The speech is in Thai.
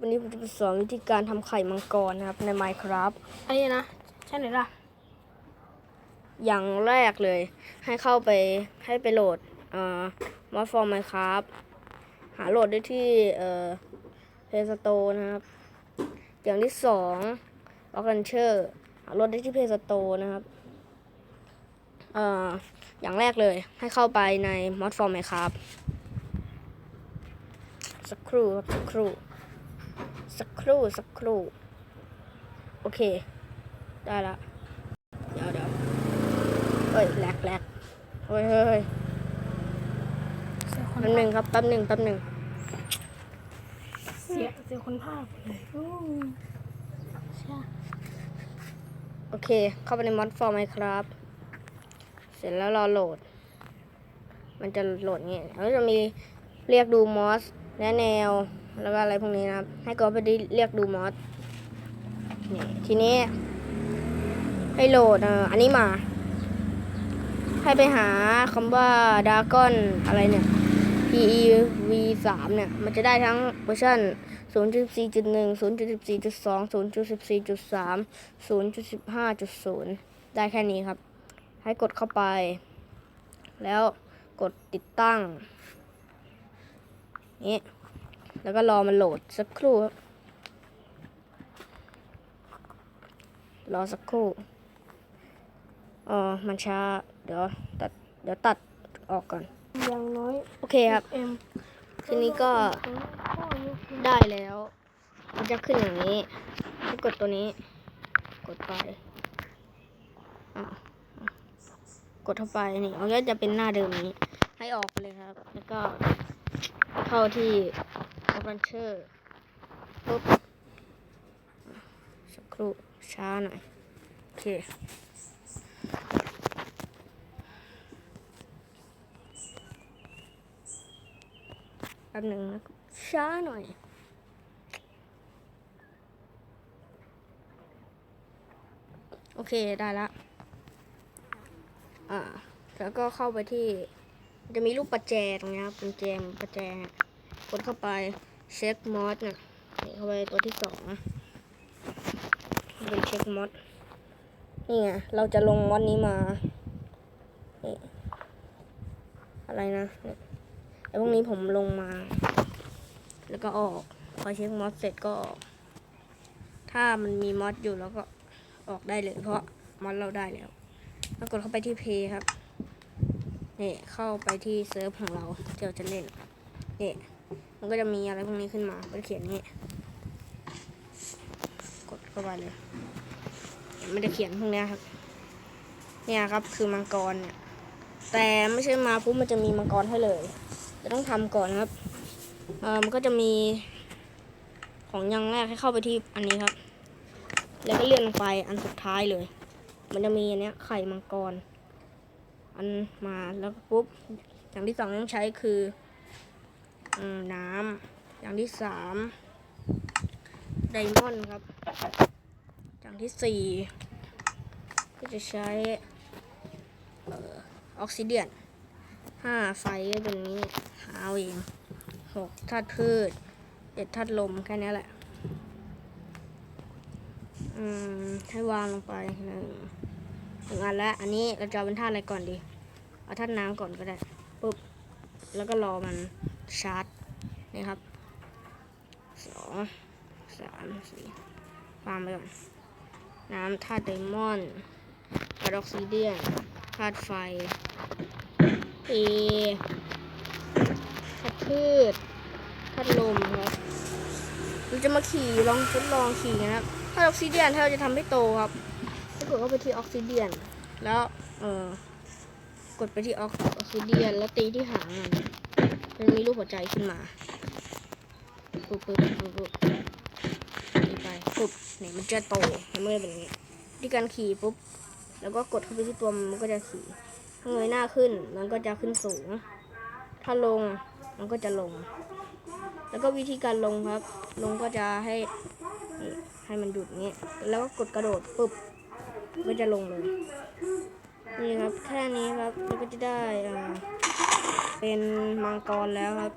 วันนี้ผมจะมาสอนวิธีการทำไข่มังกรนะครับใน Minecraft อันนี้นะ ใช่ไหมล่ะ อย่างแรกเลย ให้เข้าไปให้ไปโหลดเอ่อ mod for Minecraft หาโหลดได้ที่เอ่อ Play Store นะครับ อย่างที่สอง Launcher หาโหลดได้ที่ Play Store นะครับเอ่ออย่างแรกเลยให้เข้าไปใน mod for Minecraft สักครู่ครับสักครู่ สักครู่สักครู่ โอเค ได้ละ เดี๋ยวเดี๋ยวเอ้ยแหลกแหลกเฮ้ยเฮ้ยเฮ้ยเสียคนแป๊บหนึ่งครับแป๊บหนึ่งแป๊บหนึ่งเสียเสียคนภาพเลยอืมใช่โอเค เข้าไปใน mod for Minecraft เสร็จแล้วรอโหลด มันจะโหลดเงี้ยแล้วจะมีเรียกดูมอสแนะแนว แล้วก็อะไรพวกนี้นะครับ ให้ก็ไปได้เรียกดูมอสนี่ทีนี้ ให้โหลดอันนี้มา ให้ไปหาคำว่าดากอนอะไรเนี่ย PEV 3เนี่ย มันจะได้ทั้งเวอร์ชัน0.14.1 0.14.2 0.14.3 0.15.0 ได้แค่นี้ครับ ให้กดเข้าไป แล้วกดติดตั้ง นี้ แล้วก็รอมันโหลดสักครู่ครับรอสักครู่อ๋อมันช้า เดี๋ยวตัด เดี๋ยวตัดออกก่อน อย่างน้อย โอเคครับเอ็มทีนี้ก็ได้แล้ว มันจะขึ้นอย่างนี้ให้กดตัวนี้ กดไปอะกดเข้าไปนี่มันก็จะเป็นหน้าเดิมนี้ ให้ออกไปเลยครับ แล้วก็เข้าที่ Adventure ปุ๊บสักครู่ช้าหน่อย โอเคแป๊บหนึ่งนะช้าหน่อยโอเค ได้ละ อ่า แล้วก็เข้าไปที่ จะมีรูปประแจตรงนี้ครับเป็นแจมประแจเนี่ยกดเข้าไป เช็คมอสเนี่ยนี่เข้าไปตัวที่สองนะเป็นเช็คมอสนี่ไงเราจะลงมอสนี้มานี่อะไรนะไอ้พวกนี้ผมลงมา แล้วก็ออก พอเช็คมอสเสร็จก็ออก ถ้ามันมีมอสอยู่แล้วก็ออกได้เลย เพราะมอสเราได้แล้วแล้วกดเข้าไปที่เพย์ครับนี่เข้าไปที่เซิร์ฟของเราที่เราจะเล่นนี่ มันก็จะมีอะไรพวกนี้ขึ้นมาก็เขียนนี่กดเข้าไปเลย มันจะเขียนพวกนี้ครับ เนี่ยครับคือมังกรเนี่ย แต่ไม่ใช่มาปุ๊บมันจะมีมังกรให้เลยจะต้องทำก่อนครับ เออมันก็จะมีของย่างแรกให้เข้าไปที่อันนี้ครับ แล้วก็เลื่อนลงไปอันสุดท้ายเลย มันจะมีอันเนี้ยไข่มังกร อันมาแล้วปุ๊บอย่างที่สองต้องใช้คือ น้ำอย่างที่สามไดมอนด์ครับ อย่างที่สี่ก็จะใช้ออกซิเดียนห้าไฟก็เป็นนี้หาเอาเองหกธาตุพืชเจ็ดธาตุลมแค่นี้แหละ อืม ให้วางลงไปหนึ่งหนึ่งอันแล้ว อันนี้เราจะเอาเป็นธาตุอะไรก่อนดี เอาธาตุน้ำก่อนก็ได้ปุ๊บ แล้วก็รอมัน ชาร์จนี่ครับสองสามสี่วางไปก่อนน้ำธาตุไดมอนด์ธาตุออกซิเดียนธาตุไฟเอธาตุพืชธาตุลมครับเราจะมาขี่ลองทดลองขี่นะครับถ้าออกซิเดียนถ้าเราจะทำให้โตครับถ้ากดเข้าไปที่ออกซิเดียน แล้วเออกดไปที่ออกออกซิเดียนแล้วตีที่หางมัน มันมีรูปหัวใจขึ้นมาปุ๊บปุ๊บปุ๊บปุ๊บตีไปปุ๊บเนี่ยมันจะโตมันไม่ได้เป็นอย่างนี้ที่การขี่ปุ๊บแล้วก็กดเข้าไปที่ตัวมันก็จะขี่ถ้าเงยหน้าขึ้นมันก็จะขึ้นสูง ถ้าลงมันก็จะลง แล้วก็วิธีการลงครับ ลงก็จะให้ให้มันหยุดอย่างนี้ แล้วก็กดกระโดดปุ๊บก็จะลงเลย นี่ครับแค่นี้ครับเราก็จะได้อ่าเป็นมังกรแล้วครับ